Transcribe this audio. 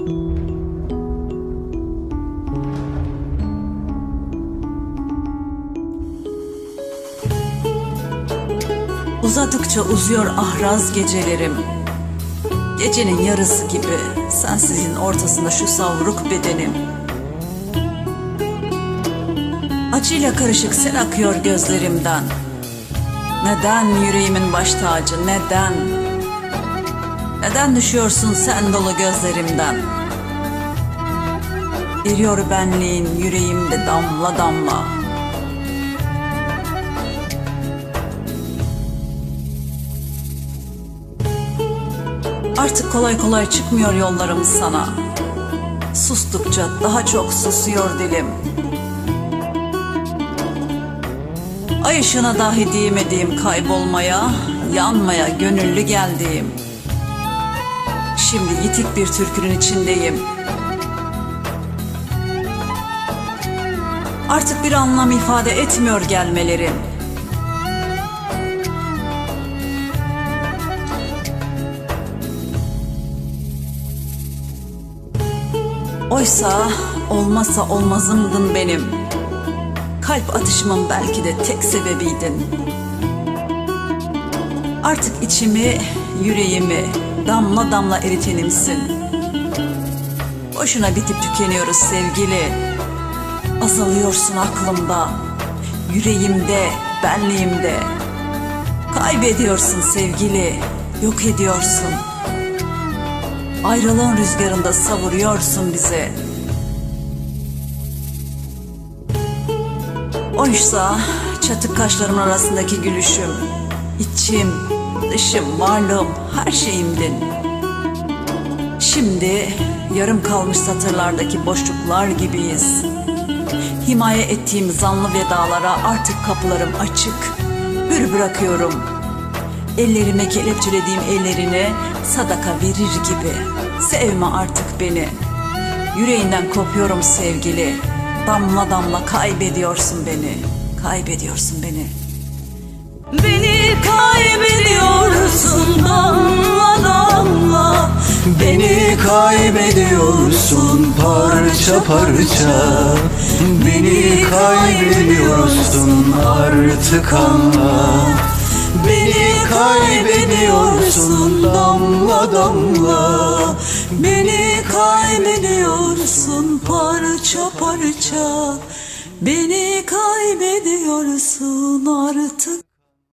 Uzadıkça uzuyor ahraz gecelerim. Gecenin yarısı gibi sensizin ortasında şu savruk bedenim. Acıyla karışık sen akıyor gözlerimden. Neden yüreğimin baş tacı, neden? Neden düşüyorsun sen dolu gözlerimden? Eriyor benliğin yüreğimde damla damla. Artık kolay kolay çıkmıyor yollarım sana. Sustukça daha çok susuyor dilim. Ay ışığına dahi diyemediğim kaybolmaya, yanmaya gönüllü geldiğim. Şimdi yitik bir türkünün içindeyim. Artık bir anlam ifade etmiyor gelmelerin. Oysa olmazsa olmazımdın benim. Kalp atışımın belki de tek sebebiydin. Artık içimi, yüreğimi damla damla eritenimsin. Boşuna bitip tükeniyoruz sevgili. Azalıyorsun aklımda, yüreğimde, benliğimde. Kaybediyorsun sevgili, yok ediyorsun. Ayrılığın rüzgarında savuruyorsun bizi. Oysa çatık kaşlarımın arasındaki gülüşüm, içim, dışım, varlığım, her şeyimdin. Şimdi yarım kalmış satırlardaki boşluklar gibiyiz. Himaye ettiğim zanlı vedalara artık kapılarım açık. Hür bırakıyorum. Ellerime kelepçelediğim ellerine sadaka verir gibi. Sevme artık beni. Yüreğinden kopuyorum sevgili. Damla damla kaybediyorsun beni. Kaybediyorsun beni. Beni kaybediyorsun damla damla. Beni kaybediyorsun parça parça. Beni kaybediyorsun artık anla. Beni kaybediyorsun damla damla. Beni kaybediyorsun parça parça. Beni kaybediyorsun artık